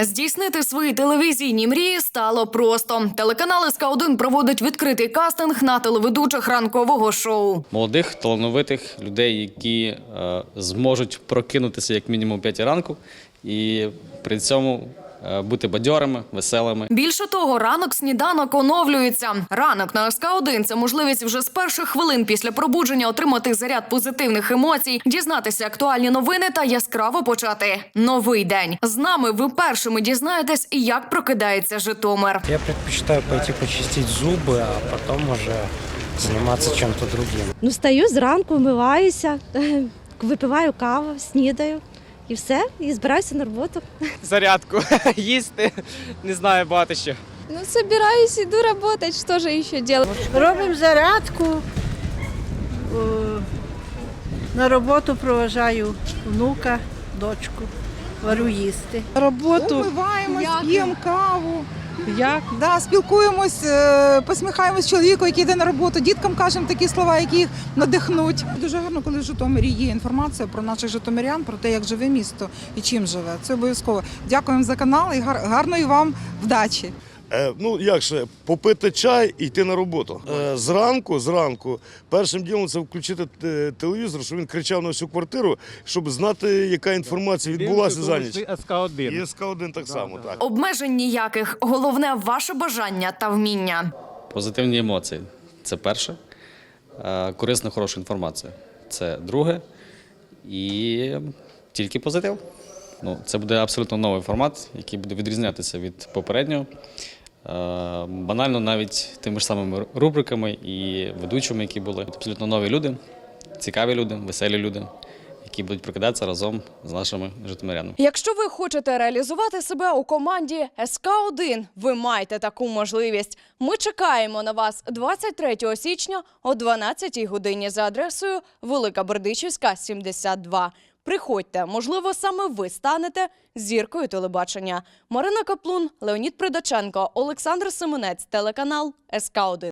Здійснити свої телевізійні мрії стало просто. Телеканал СК1 проводить відкритий кастинг на телеведучих ранкового шоу. молодих, талановитих людей, які е, зможуть прокинутися як мінімум о 5 ранку і при цьому бути бадьорими, веселими. Більше того, ранок сніданок оновлюється. Ранок на СК1 – це можливість вже з перших хвилин після пробудження отримати заряд позитивних емоцій, дізнатися актуальні новини та яскраво почати новий день. З нами ви першими дізнаєтесь, як прокидається Житомир. Я предпочитаю пойти почистить зубы, а потом уже заниматься чем-то другим. Ну, стаю зранку, вмиваюся, випиваю каву, снідаю і все, і збираюся на роботу. зарядку, їсти, не знаю, багато що. Ну, собираюсь, йду роботи, що ж ще делать? Робимо зарядку. На роботу проважаю внука, дочку, варю їсти. На роботу. П'ємо каву. Як? Да, спілкуємось, е, посміхаємось чоловіку, який йде на роботу. Діткам кажемо такі слова, які їх надихнуть. Дуже гарно, коли в Житомирі є інформація про наших житомирян, про те, як живе місто і чим живе. Це обов'язково. Дякуємо за канал і гар- гарної вам вдачі. Е, ну як же, попити чай і йти на роботу. Е, зранку, зранку, першим ділом це включити е, телевізор, щоб він кричав на всю квартиру, щоб знати, яка інформація відбулася за ніч. СК-1. І СК-1 так само. Так. Обмежень ніяких. Головне ваше бажання та вміння. Позитивні емоції це перше. Корисна, хороша інформація це друге. І тільки позитив. Ну, це буде абсолютно новий формат, який буде відрізнятися від попереднього. Е, Банально навіть тими ж самими рубриками і ведучими, які були. Абсолютно нові люди, цікаві люди, веселі люди, які будуть прокидатися разом з нашими житомирянами. Якщо ви хочете реалізувати себе у команді СК1, ви маєте таку можливість. Ми чекаємо на вас 23 січня о 12 годині за адресою Велика Бердичівська, 72. Приходьте, можливо, саме ви станете зіркою телебачення. Марина Каплун, Леонід Придаченко, Олександр Семенець, телеканал СК1.